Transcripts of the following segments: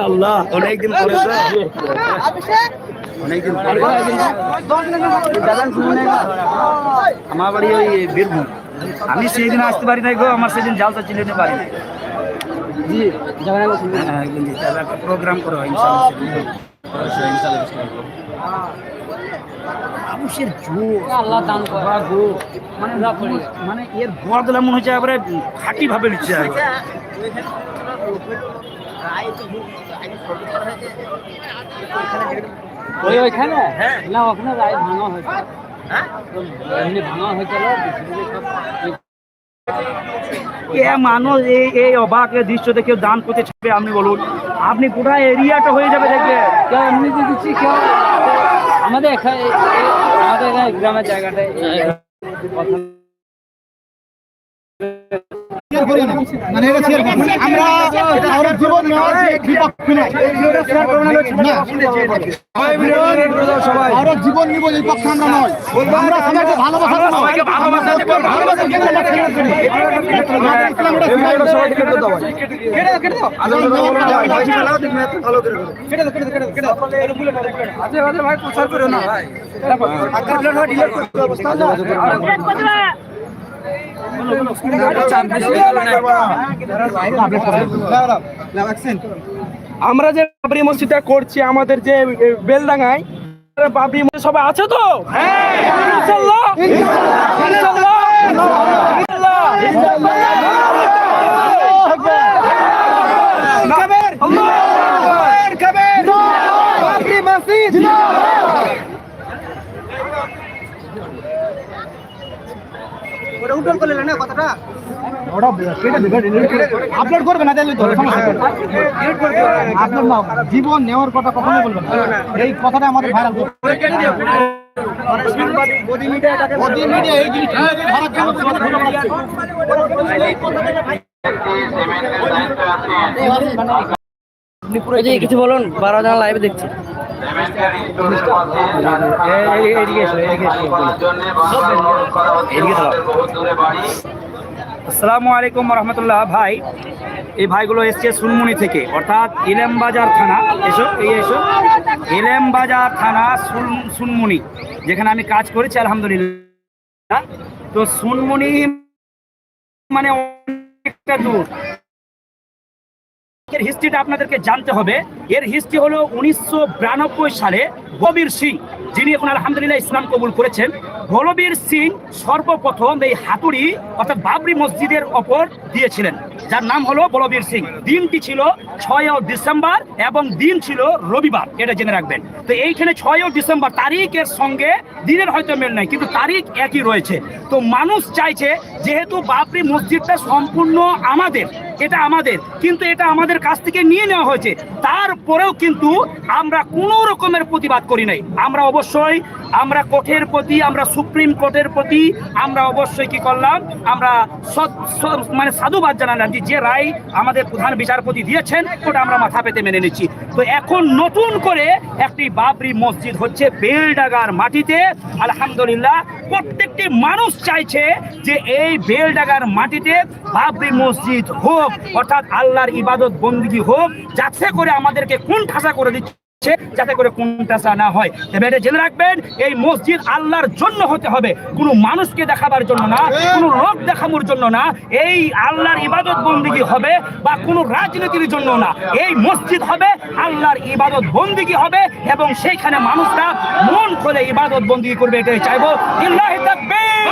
আল্লাহ অনেকদিন পরে অনেকদিন পরে আমার বাড়ি ওই বীরভূম আমি সেদিন আসতে পারি নাই গো আমার সেদিন জালসা ছিল না পারি প্রোগ্রাম করো ইনশাআল্লাহ অবশ্যই ইনশাআল্লাহ চেষ্টা করব। মানুষের জোর। আল্লাহ দান মানে মানে এর মনে হচ্ছে এবারে খাঁটি ভাবে লিখছে একবারে। ওই ওইখানে? না ওখানে রায় ভাঙা হয়েছে। এমনি ভাঙা হয়েছিল এ মানুষ এই এই অবাক দৃশ্য দেখে দান করতে ছাড়বে আপনি বলুন। আপনি গোটা এরিয়াটা হয়ে যাবে দেখবে এমনি দিচ্ছি কেউ আমাদের এখানে এই- এই- আমাদের এখানে গ্রামের জায়গাটায় মানে জীবন নিব এই পক্ষে আমরা নয় আমরা সবাইকে ভালোবাসা সবাইকে ভালোবাসা দেবো, ভালোবাসা দেবো। আমরা যে বাবরি মসজিদটা করছি আমাদের যে বেলডাঙ্গায় বাবরি মসজিদ সবাই আছে তো? আপলোড করবে না তাহলে তো সমস্যা নেই। আপনার না জীবন নেওয়ার কথা কখনো বলবেন না। এই কথাটা আমাদের ভাইরাল কেন করছে? কিছু বলুন বারো জন লাইভে দেখছি। আসসালামু আলাইকুম রহমতুল্লাহ ভাই। এই ভাইগুলো এসছে সুনমুনি থেকে, অর্থাৎ ইলেমবাজার থানা। এসো, এই এসো। ইলেমবাজার থানা সুনমুনি, যেখানে আমি কাজ করেছি, আলহামদুলিল্লাহ। তো সুনমুনি মানে অনেকটা দূর। এর হিস্ট্রিটা আপনাদেরকে জানতে হবে। এর হিস্ট্রি হলো উনিশশো বিরানব্বই সালে গভীর সিং, যিনি এখন আলহামদুলিল্লাহ ইসলাম কবুল করেছেন। বলবীর সিং সর্বপ্রথম এই হাতুড়ি, অর্থাৎ বাবরি মসজিদের ওপর দিয়েছিলেন। যার নাম হলো বলবীর সিং। দিনটি ছিল ছয় ডিসেম্বর এবং দিন ছিল রবিবার, এটা জেনে রাখবেন। তো এইখানে ছয় ডিসেম্বর, তারিখের সঙ্গে দিনের হয়তো মেল নাই, কিন্তু তারিখ একই রয়েছে। তো মানুষ চাইছে, যেহেতু বাবরি মসজিদটা সম্পূর্ণ আমাদের, এটা আমাদের, কিন্তু এটা আমাদের কাছ থেকে নিয়ে নেওয়া হয়েছে। তারপরেও কিন্তু আমরা কোনো রকমের প্রতিবাদ করি নাই। আমরা অবশ্যই আমরা কোর্টের প্রতি, আমরা সুপ্রিম কোর্টের প্রতি, আমরা অবশ্যই কি করলাম? আমরা মানে সাধুবাদ জানালাম যে রায় আমাদের প্রধান বিচারপতি দিয়েছেন, ওটা আমরা মাথা পেতে মেনে নিচ্ছি। তো এখন নতুন করে একটি বাবরি মসজিদ হচ্ছে বেলডাগার মাটিতে। আলহামদুলিল্লাহ, প্রত্যেকটি মানুষ চাইছে যে এই বেলডাগার মাটিতে বাবরি মসজিদ হোক, অর্থাৎ আল্লাহর ইবাদত বন্দিগি হোক, যাতে করে আমাদেরকে কোন ঠাসা করে দিচ্ছে। যাতে করে কোনটা না হয়। তবে এটা জেনে রাখবেন, এই মসজিদ আল্লাহর জন্য হতে হবে। কোনো মানুষকে দেখাবার জন্য না, কোনো লোক দেখানোর জন্য না। এই আল্লাহর ইবাদত বন্দিগি হবে বা কোনো রাজনীতির জন্য না। এই মসজিদ হবে আল্লাহর ইবাদত বন্দিগি হবে এবং সেইখানে মানুষরা মন খুলে ইবাদত বন্দিগি করবে, এটাই চাইব। ইল্লাহ তাকবীর!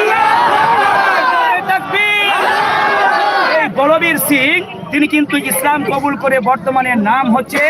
বলবীর সিং, তিনি কিন্তু ইসলাম কবুল করে বর্তমানে নাম হচ্ছে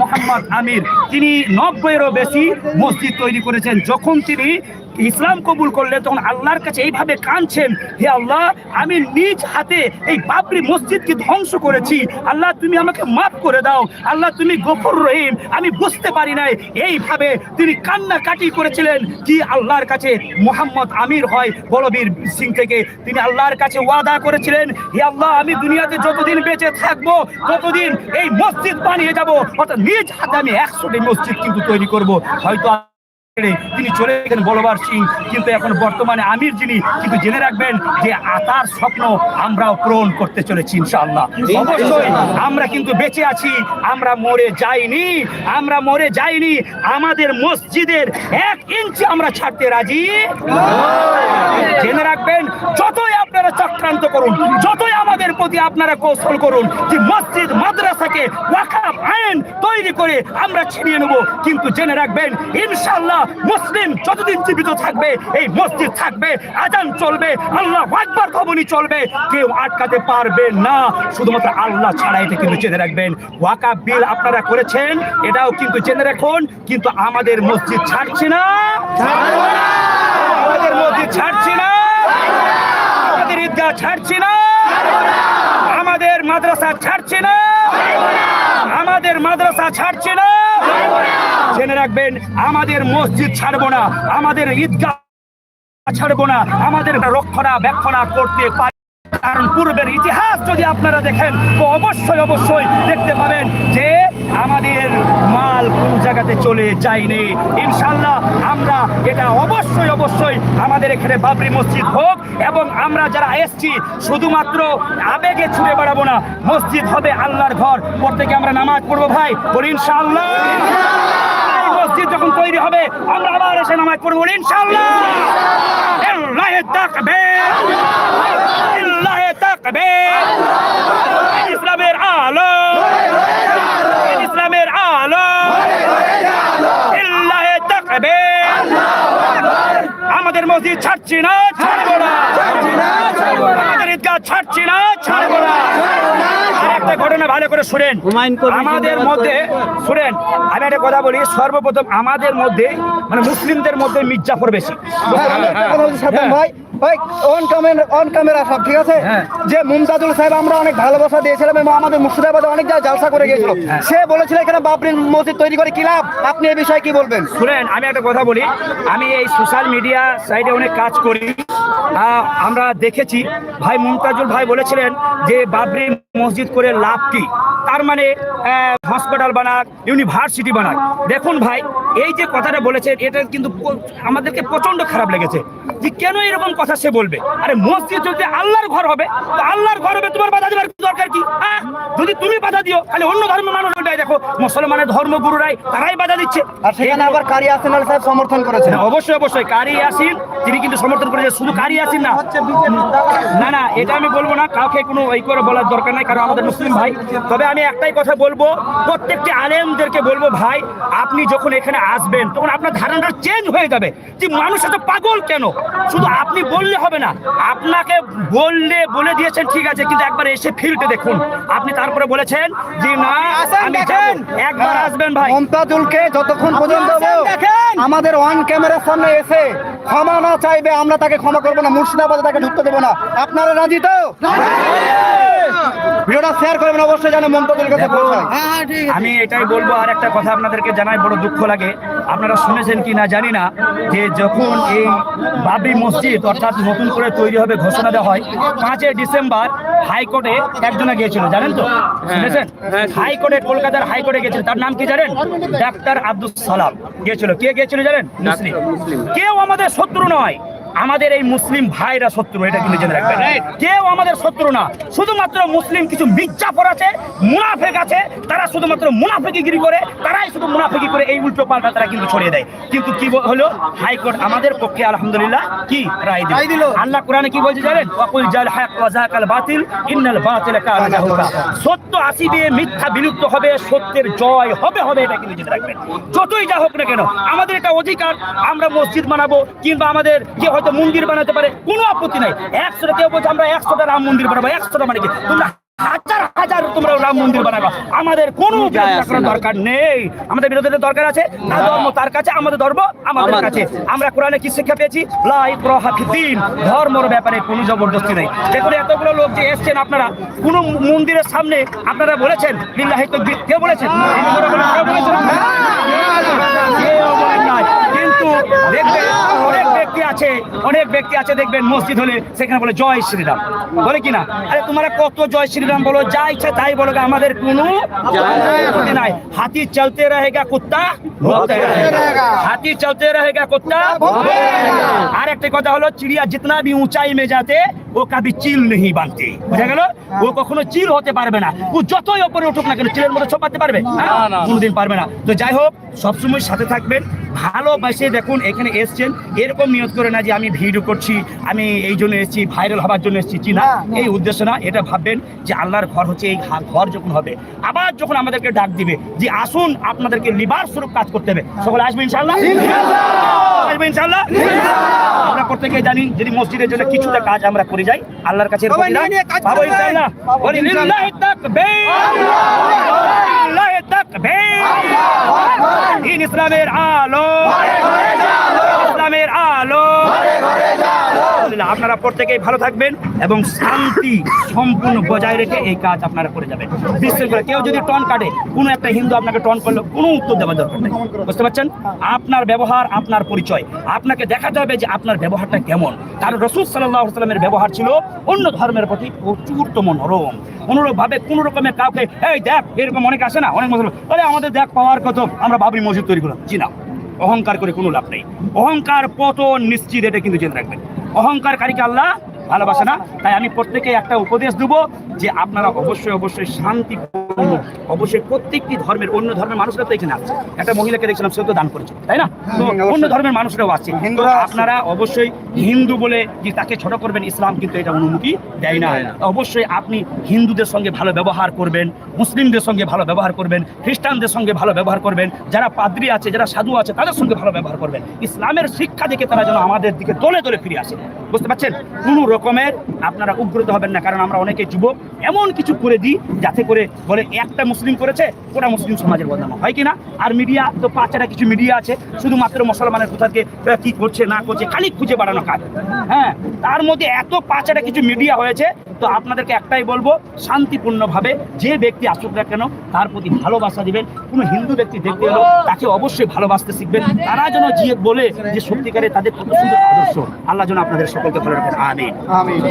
মোহাম্মদ আমির। তিনি নব্বইয়েরও বেশি মসজিদ তৈরি করেছেন। যখন তিনি ইসলাম কবুল করলেন তখন আল্লাহর কাছে এইভাবে কাঁদছেন, হে আল্লাহ, আমি নিজ হাতে এই বাবরি মসজিদকে ধ্বংস করেছি। আল্লাহ, তুমি আমাকে মাফ করে দাও। আল্লাহ, তুমি গফর রহিম। আমি বুঝতে পারি নাই। এইভাবে তিনি কান্নাকাটি করেছিলেন কি আল্লাহর কাছে মোহাম্মদ আমির হয় বলবীর সিং থেকে। তিনি আল্লাহর কাছে ওয়াদা করেছিলেন, হে আল্লাহ, আমি দুনিয়াতে যতদিন বেঁচে থাকব, ততদিন এই মসজিদ বানিয়ে যাব। অর্থাৎ নিজ হাতে আমি একশোটি মসজিদ কিন্তু তৈরি করব। হয়তো তিনি চলে গেলেন বলবার সিং। কিন্তু এখন বর্তমানে আমির যিনি, কিন্তু জেনে রাখবেন যে আতার স্বপ্ন আমরাও পূরণ করতে চলেছি, ইনশাআল্লাহ। অবশ্যই আমরা কিন্তু বেঁচে আছি, আমরা মরে যাইনি, আমরা মরে যাইনি। আমাদের মসজিদের এক ইঞ্চি আমরা ছাড়তে রাজি জেনে রাখবেন, যতই আপনারা চক্রান্ত করুন, যতই আমাদের প্রতি আপনারা কৌশল করুন, যে মসজিদ, মাদ্রাসাকে ওয়াকাফ আইন তৈরি করে আমরা ছিনিয়ে নেব। কিন্তু জেনে রাখবেন, ইনশাআল্লাহ মুসলিম যতদিন জীবিত থাকবে, এই মসজিদ থাকবে, আজান চলবে, আল্লাহ আকবার খবরই চলবে, কেউ আটকাতে পারবে না। শুধুমাত্র আল্লাহ ছাড়া এটা কিন্তু জেনে রাখবেন। ওয়াকাফ বিল আপনারা করেছেন, এটাও কিন্তু জেনে রাখুন, কিন্তু আমাদের মসজিদ ছাড়ছে না। আমাদের মসজিদ ছাড়ছে না। আমাদের ঈদগাহ ছাড়ছি না। আমাদের মাদ্রাসা ছাড়ছে না। আমাদের মাদ্রাসা ছাড়ছে না! জেনে রাখবেন, আমাদের মসজিদ ছাড়বো না, আমাদের ঈদগাহ ছাড়বো না, আমাদের রক্ষণা ব্যাখ্যা করতে পারি কারণ পূর্বের ইতিহাস যদি আপনারা দেখেন, তো অবশ্যই অবশ্যই দেখতে পাবেন যে আমাদের মাল কোন জায়গাতে চলে যায়নি। ইনশাল্লাহ আমরা এটা অবশ্যই অবশ্যই আমাদের এখানে বাবরি মসজিদ হোক এবং আমরা যারা এসছি, শুধুমাত্র আবেগে ছুটে বেড়াবো না, মসজিদ হবে আল্লাহর ঘর। প্রত্যেকে আমরা নামাজ পড়ব ভাই ইনশাল্লাহ। মসজিদ যখন তৈরি হবে, আমরা আবার এসে নামাজ পড়ব ইনশাল্লাহ ইসলামের আলো। ইসলামের আলো। আল্লাহে তাকবীর। আমাদের মসজিদ ছাড়ছি না ছাড়বো না। আমাদের ঈদগাহ ছাড়ছি না ছাড়বো না। একটা ঘটনা ভালো করে শুনেন। আমাদের মধ্যে শুনেন আমি একটা কথা বলি সর্বপ্রথম আমাদের মধ্যে মানে মুসলিমদের মধ্যে মির্জাফর বেশি। ভাই ভাই। অন ক্যামেরা অন ক্যামেরা সব ঠিক আছে? হ্যাঁ। যে মুমতাজুল সাহেব আমরা অনেক ভালোবাসা দিয়েছিলাম এবং আমাদের মুর্শিদাবাদে অনেক জায়গায় জালসা করে গিয়েছিল। হ্যাঁ। সে বলেছিল এখানে বাবরি মসজিদ তৈরি করে কি লাভ? আপনি এই বিষয়ে কি বলবেন? শুনেন আমি একটা কথা বলি আমি এই সোশ্যাল মিডিয়া সাইডে অনেক কাজ করি। আমরা দেখেছি ভাই মুমতাজুল ভাই বলেছিলেন যে বাবরি মসজিদ করে লাভ কি? তার মানে হসপিটাল বানাক ইউনিভার্সিটি বানাক। দেখুন ভাই এই যে কথাটা বলেছে এটা কিন্তু আমাদেরকে প্রচণ্ড খারাপ লেগেছে। যে কেন এরকম কথা সে বলবে? আরে মসজিদ যদি আল্লাহর ঘর হবে তো আল্লাহর ঘর হবে তোমার বাধা দেওয়ার দরকার কি? হ্যাঁ? যদি তুমি বাধা দিও তাহলে অন্য ধর্মের মানুষ ওটাই দেখো মুসলমানের ধর্মগুরুরাই তারাই বাধা দিচ্ছে। আর সেখানে আবার কারি আসেনাল সাহেব সমর্থন করেছেন। অবশ্যই অবশ্যই। কারি আসিন তিনি কিন্তু সমর্থন করেছেন। শুধু কারি আসিন না না না এটা আমি বলব না কাউকে কোনো এই করে বলার দরকার নাই কারণ আমাদের মুসলিম ভাই। তবে আমি একটাই কথা বলব প্রত্যেকটি আলেমদেরকে বলব ভাই আপনি যখন এখানে আসবেন তখন আপনার ধারণাটা চেঞ্জ হয়ে যাবে। যে মানুষ এত পাগল কেন? শুধু আপনি বললে হবে না আপনাকে বললে বলে দিয়েছেন ঠিক আছে কিন্তু একবার এসে ফিল্ডে দেখুন। আপনি তারপরে বলেছেন যে না আমি। একবার আসবেন ভাই। মমতাজুলকে যতক্ষণ পর্যন্ত। আমাদের ওয়ান ক্যামেরার সামনে এসে ক্ষমা না চাইবে, আমরা তাকে ক্ষমা করব না, মুর্শিদাবাদে তাকে ঢুকতে দেবো না। আপনারা রাজি তো? ভিডিওটা শেয়ার করবেন অবশ্যই যেন মমতাজুল কাছে পৌঁছায়। আমি এটাই বলব আর একটা কথা আপনাদেরকে জানাই বড় দুঃখ লাগে। আপনারা শুনেছেন কি না জানি না যে যখন এই বাবরি মসজিদ অর্থাৎ নতুন করে তৈরি হবে ঘোষণা দেওয়া হয় পাঁচই ডিসেম্বর হাইকোর্টে একজনে গিয়েছিল জানেন তো? শুনেছেন? হাইকোর্টে কলকাতার হাইকোর্টে গিয়েছিল। তার নাম কি জানেন? ডাক্তার আব্দুল সালাম গিয়েছিল। কে গিয়েছিল জানেন? মুসলিম। কেউ আমাদের শত্রু নয়। আমাদের এই মুসলিম ভাইরা শত্রু এটা কিন্তু জেনে রাখবেন। কেউ আমাদের শত্রু না। শুধুমাত্র মুসলিম কিছু মির্জাফর আছে মুনাফেক আছে তারা শুধুমাত্র মুনাফেকিগিরি করে তারাই শুধু মুনাফেকি করে এই উল্টো পাল্টা তারা কিন্তু ছড়িয়ে দেয়। কিন্তু কি হলো? হাইকোর্ট আমাদের পক্ষে আলহামদুলিল্লাহ কি? রায় দিল। আল্লাহ কোরআনে কি বলছে জানেন? ওয়াকুল জাল হাক ওয়া যাকাল বাতিল ইন্নাল বাতিল কানা জাহুকা। সত্য আসিবে মিথ্যা বিলুপ্ত হবে সত্যের জয় হবে হবে এটা কিন্তু জেনে রাখবেন। যতই যা হোক না কেন আমাদের এটা অধিকার আমরা মসজিদ বানাবো কিংবা আমাদের কেউ হয়তো মন্দির বানাতে পারে কোনো আপত্তি নাই। একশোটা কেউ বলছে আমরা একশোটা রাম মন্দির বানাবো একশোটা মানে কি? তোমরা হাজার হাজার তোমরা রাম মন্দির বানাবো। আমাদের কোনো দরকার নেই। আমাদের বিরোধিতার দরকার আছে তার ধর্ম তার কাছে আমাদের ধর্ম আমাদের কাছে। আমরা কোরআনে কি শিক্ষা পেয়েছি? লাই প্রহাফিদ্দিন ধর্মর ব্যাপারে কোনো জবরদস্তি নেই। দেখুন এতগুলো লোক যে এসছেন আপনারা কোন মন্দিরের সামনে আপনারা বলেছেন লিল্লাহি তাকবীর কেউ বলেছেন? কেউ বলেন নাই। কিন্তু দেখবেন অনেক ব্যক্তি আছে অনেক ব্যক্তি আছে দেখবেন মসজিদ হলে সেখানে বলে জয় শ্রীরাম। বলে কিনা আরে তোমরা কত জয় শ্রীরাম বলো যা ইচ্ছা তাই বলো আমাদের কোন হাতি চলতে রহেগা কুত্তা হাতি চলতে রহেগা কুত্তা আর একটা কথা হলো চিড়িয়া জিতনা ভি উঁচাই মে যাতে ও কাবি চিল নেই বানতে। বুঝা গেল? ও কখনো চিল হতে পারবে না। ও যতই ওপরে উঠুক না কেন চিলের মধ্যে পারবে? পারবে না। তো যাই হোক সবসময় সাথে থাকবেন। ভালোবাসে দেখুন এখানে এসছেন। এরকম নিয়ত করে না যে আমি ভিডিও করছি আমি এই জন্য এসেছি ভাইরাল হবার জন্য এসেছি। জি না? এই উদ্দেশ্য না এটা ভাববেন যে আল্লাহর ঘর হচ্ছে এই ঘর যখন হবে আবার যখন আমাদেরকে ডাক দিবে যে আসুন আপনাদেরকে লিবার স্বরূপ কাজ করতে হবে। সকলে আসবে ইনশাল্লাহ আসবে ইনশাল্লাহ আমরা প্রত্যেকে জানি যদি মসজিদের জন্য কিছুটা কাজ আমরা করে যাই আল্লাহর কাছে পাবো ইনশাল্লাহ বলি লিল্লাহি তাকবীর। লিল্লাহি তাকবীর। দিন ইসলামের আলো আপনারা প্রত্যেকেই ভালো থাকবেন এবং শান্তি সম্পূর্ণ বজায় রেখে এই কাজ আপনারা করে যাবেন। বিশ্বাস করে কেউ যদি টন কাটে, কোনো একটা হিন্দু আপনাকে টন করল কোনো উত্তর দেওয়ার দরকার নেই। বুঝতে পারছেন? আপনার ব্যবহার, আপনার পরিচয়। আপনাকে দেখাতে হবে যে আপনার ব্যবহারটা কেমন। কারণ রসুল সাল্লাহ সাল্লামের ব্যবহার ছিল অন্য ধর্মের প্রতি প্রচুরতম নরম। অনুরূপ ভাবে কোন রকমের কাউকে, এই দেখ, এরকম অনেক আসে না, অনেক মুসলমান আরে আমাদের দেখ, পাওয়ার কত? আমরা বাবরি মসজিদ তৈরি করলাম। জি না। অহংকার করে কোনো লাভ নেই। অহংকার পতন নিশ্চিত এটা কিন্তু জেনে রাখবেন। অহংকারকারীকে আল্লাহ ভালোবাসে না? তাই আমি প্রত্যেকে একটা উপদেশ দেব যে আপনারা অবশ্যই অবশ্যই শান্তি অবশ্যই প্রত্যেকটি ধর্মের অন্য ধর্মের মানুষরা তো এখানে আছে একটা মহিলাকে দেখছিলাম সে তো দান করেছে তাই না? তো অন্য ধর্মের মানুষরাও আছে আপনারা অবশ্যই হিন্দু বলে যে তাকে ছোট করবেন ইসলাম কিন্তু এটা অনুমতি দেয় না। অবশ্যই আপনি হিন্দুদের সঙ্গে ভালো ব্যবহার করবেন মুসলিমদের সঙ্গে ভালো ব্যবহার করবেন খ্রিস্টানদের সঙ্গে ভালো ব্যবহার করবেন যারা পাদ্রী আছে যারা সাধু আছে তাদের সঙ্গে ভালো ব্যবহার করবেন। ইসলামের শিক্ষা দেখে তারা যেন আমাদের দিকে দলে দলে ফিরে আসে। বুঝতে পারছেন? কোনো রকমের আপনারা উগ্রত হবেন না, কারণ আমরা অনেকে যুবক, এমন কিছু করে দিই যাতে করে বলে একটা মুসলিম করেছে, ওটা মুসলিম সমাজের বদনাম। হয় কিনা আর মিডিয়া, তো পাঁচটা কিছু মিডিয়া আছে, শুধুমাত্র মুসলমানের কোথাকে কি করছে, না করছে, খালি খুঁজে বাড়ানো কাজ। হ্যাঁ তার মধ্যে এত পাঁচটা কিছু মিডিয়া হয়েছে, তো আপনাদেরকে একটাই বলব, শান্তিপূর্ণভাবে যে ব্যক্তি আসুক না কেন, তার প্রতি ভালোবাসা দিবেন। কোনো হিন্দু ব্যক্তি দেখতে এলো, তাকে অবশ্যই ভালোবাসতে শিখবেন। তারা যেন যে বলে যে, সত্যিকারে তাদের কত সুন্দর আদর্শ। আল্লাহ যেন আপনাদের সকলকে ভালো রাখেন। আমিন। আমিন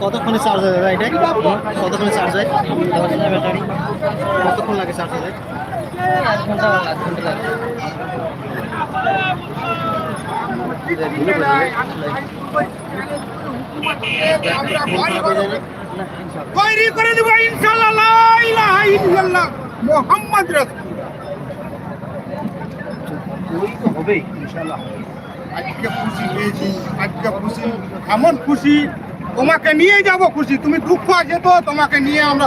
কতক্ষণে চার্জ হয় দাদা এটা? কতক্ষণে চার্জ হয়? ব্যাটারি? কতক্ষণ লাগে চার্জ হতে? তৈরি করে দেবো ইনশাল্লাহ মুহাম্মদ আজকে খুশি পেয়েছি আজকে খুশি এমন খুশি তোমাকে নিয়ে যাব খুশি তুমি দুঃখ আছে তো তোমাকে নিয়ে আমরা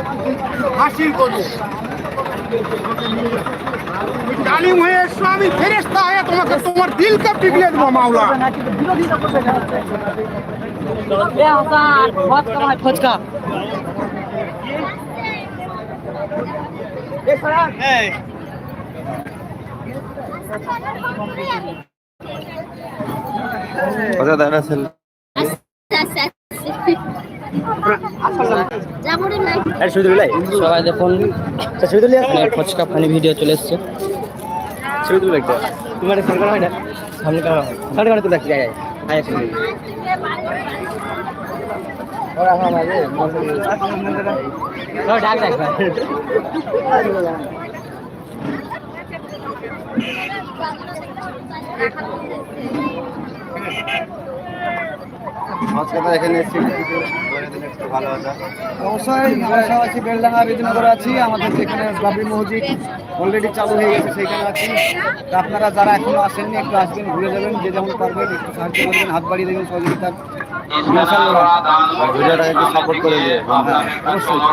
হাসিল করব। জালিম হয়ে এসছো আমি ফেরেস্তা হয়ে তোমাকে তোমার দিলকে পিগলে দেবো মাওলা। ফুচকা সবাই দেখুন। ফুচকা পানি ভিডিও চলে এসছে। তোমার সরকার হয় না সামনে কারণ সরকার তো দেখি যায় আয় শুনি ওরা আমাদের ডাক ডাক অবশ্যই আমরা আছি বেলডাঙ্গা বিজয়নগর আছি। আমাদের যেখানে বাবরি মসজিদ অলরেডি চালু হয়ে গেছে সেইখানে আছি। আপনারা যারা এখনও আসেননি একটু আসবেন ঘুরে যাবেন যে যেমন পারবেন একটু সাহায্য করবেন হাত বাড়িয়ে দেবেন সহযোগিতা। ভিডিওটাকে একটু সাপোর্ট করে দিয়ে অবশ্যই।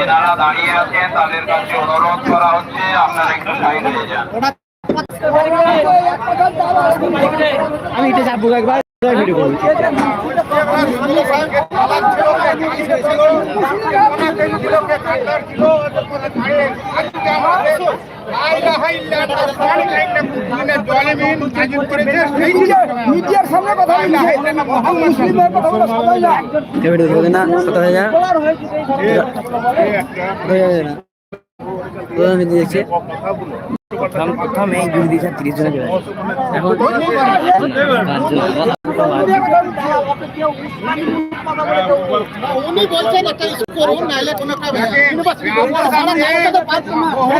এনারা দাঁড়িয়ে আছেন তাদের কাছে অনুরোধ করা হচ্ছে আপনারা একটু সাইড হয়ে যান আমি এটা যাব একবার। মিডিয়ার সামনে কথা মুসলিমের কথা বলে সবাই না ভিডিও করবে না কত হয়ে যায় আমি দিয়েছি প্রথম এই দুই দিশা তিরিশ জনে যাবে এখন উনি বলছেন একটা ইস্যু করুন নাহলে কোনো একটা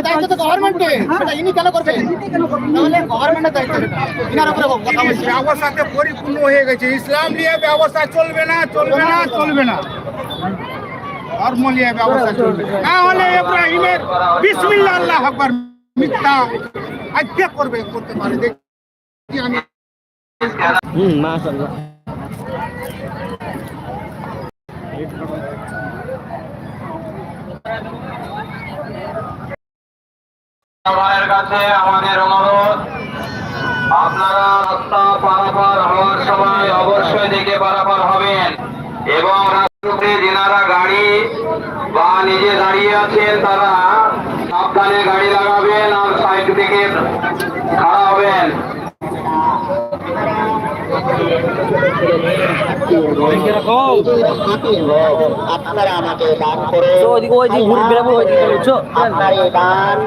দায়িত্ব তো গভর্নমেন্টের সেটা ইনি কেন করবেন তাহলে গভর্নমেন্টের দায়িত্ব সেটা। ইনার উপরে কথা বলছি ব্যবস্থাতে পরিপূর্ণ হয়ে গেছে ইসলাম নিয়ে ব্যবস্থা চলবে না চলবে না চলবে না ধর্ম নিয়ে ব্যবস্থা চলবে না হলে ইব্রাহিমের বিসমিল্লাহ আল্লাহ আকবার মিথ্যা আজকে করবে করতে পারে। দেখি আমি। হুম মাশাআল্লাহ। ভাইয়ের কাছে আমাদের অনুরোধ আপনারা রাস্তা পারাপার হওয়ার সময় অবশ্যই দেখে পারাপার হবেন এবং রাস্তাতে যেনারা গাড়ি বা নিজে দাঁড়িয়ে আছেন তারা সাবধানে গাড়ি লাগাবেন আর সাইড থেকে খাড়া হবেন। আপনারা আমাকে দান করে ওইদিকে ওইদিকে ঘুরে বেরাবো ওইদিকে বুঝছ? আপনার এই দান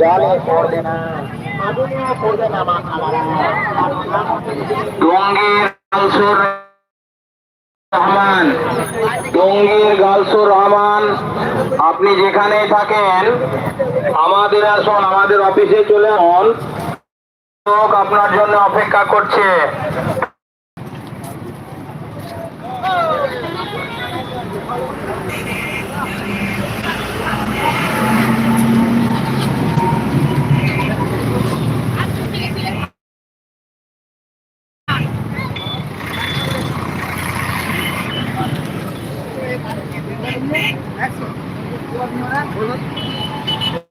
জলে পড়বে না। আগুনেও পড়বে না মা খালারা। রহমান টঙ্গীর গালসুর রহমান আপনি যেখানে থাকেন আমাদের আসুন আমাদের অফিসে চলে আন আপনার জন্য অপেক্ষা করছে।